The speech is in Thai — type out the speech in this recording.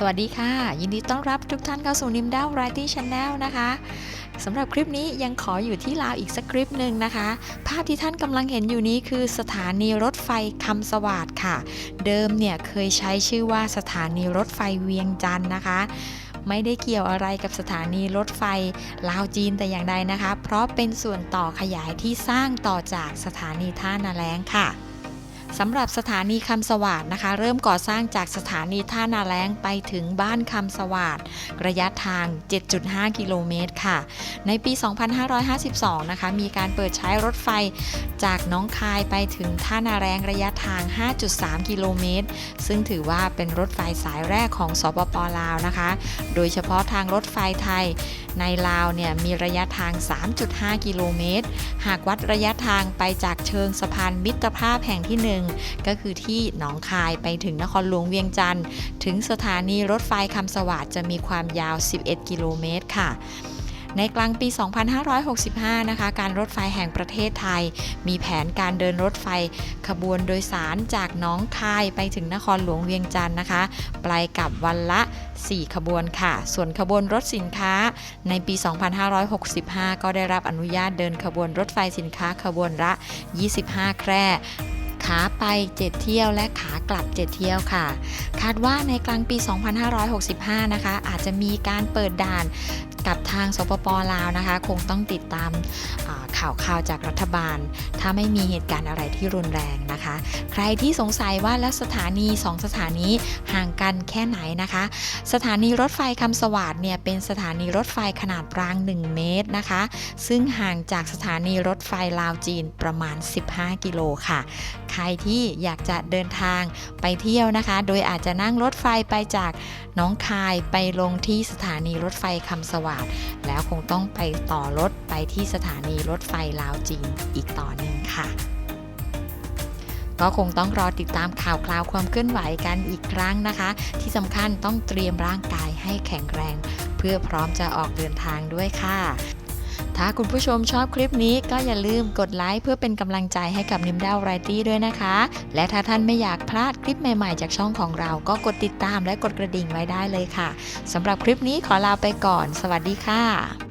สวัสดีค่ะ ยินดีต้อนรับทุกท่านเข้าสู่นิมด้าวไรตี้ช n แนลนะคะสำหรับคลิปนี้ยังขออยู่ที่ลาวอีกสักคลิปหนึ่งนะคะ ภาพที่ท่านกำลังเห็นอยู่นี้คือสถานีรถไฟคำสวาดค่ะ เดิมเนี่ยเคยใช้ชื่อว่าสถานีรถไฟเวียงจันทร์นะคะไม่ได้เกี่ยวอะไรกับสถานีรถไฟลาวจีนแต่อย่างใดนะคะ เพราะเป็นส่วนต่อขยายที่สร้างต่อจากสถานีท่านาแล้งค่ะ สำหรับสถานีคำสวัสดนะคะ เริ่มก่อสร้างจากสถานีท่านาแล้งไปถึงบ้านคำสวัสดระยะทาง 7.5 กิโลเมตรค่ะ ในปี 2552 นะคะ มีการเปิดใช้รถไฟจากน้องคายไปถึงท่านาแรงระยะทาง 5.3 กิโลเมตร ซึ่งถือว่าเป็นรถไฟสายแรกของสปปลาวนะคะ โดยเฉพาะทางรถไฟไทย ในลาวเนี่ยมีระยะทาง 3.5 กิโลเมตร หากวัดระยะทางไปจากเชิงสะพานมิตรภาพแห่งที่ 1 ก็คือที่หนองคายไปถึงนครหลวงเวียงจันทร์ ถึงสถานีรถไฟคำสวัสดจะมีความยาว 11 กิโลเมตรค่ะ ในกลางปี 2565 นะคะ การรถไฟแห่งประเทศไทย มีแผนการเดินรถไฟขบวนโดยสารจากน้องคายไปถึงนครหลวงเวียงจันทร์นะคะไปกับวันละ 4 ขบวนค่ะ ส่วนขบวนรถสินค้าในปี 2565 ก็ได้รับอนุญาตเดินขบวนรถไฟสินค้าขบวนละ 25 แคร่ขาไป 7 เที่ยวและขากลับ 7 เที่ยวค่ะ คาดว่าในกลางปี 2565 นะคะ อาจจะมีการเปิดด่าน กับทางสปปลาวนะคะ คงต้องติดตามข่าวข่าวจากรัฐบาล ถ้าไม่มีเหตุการณ์อะไรที่รุนแรงนะคะ ใครที่สงสัยว่าแล้วสถานี 2 สถานีห่างกันแค่ไหนนะคะ สถานีรถไฟคำสวัสด์เนี่ยเป็นสถานีรถไฟขนาดราง 1 เมตรนะคะ ซึ่งห่างจากสถานีรถไฟลาวจีนประมาณ 15 กิโลค่ะใครที่อยากจะเดินทางไปเที่ยวนะคะ โดยอาจจะนั่งรถไฟไปจากน้องคายไปลงที่สถานีรถไฟคำสวัสดแล้วคงต้องไปต่อรถไปที่สถานีรถไฟลาวจีนอีกต่อหนึ่งค่ะ ก็คงต้องรอติดตามข่าวคราวความเคลื่อนไหวกันอีกครั้งนะคะ ที่สำคัญต้องเตรียมร่างกายให้แข็งแรง เพื่อพร้อมจะออกเดินทางด้วยค่ะ ถ้าคุณผู้ชมชอบคลิปนี้ก็อย่าลืมกดไลค์เพื่อเป็นกำลังใจให้กับนิมดาวไรตี้ด้วยนะคะ และถ้าท่านไม่อยากพลาดคลิปใหม่ๆ จากช่องของเรา ก็กดติดตามและกดกระดิ่งไว้ได้เลยค่ะสำหรับคลิปนี้ขอลาไปก่อน สวัสดีค่ะ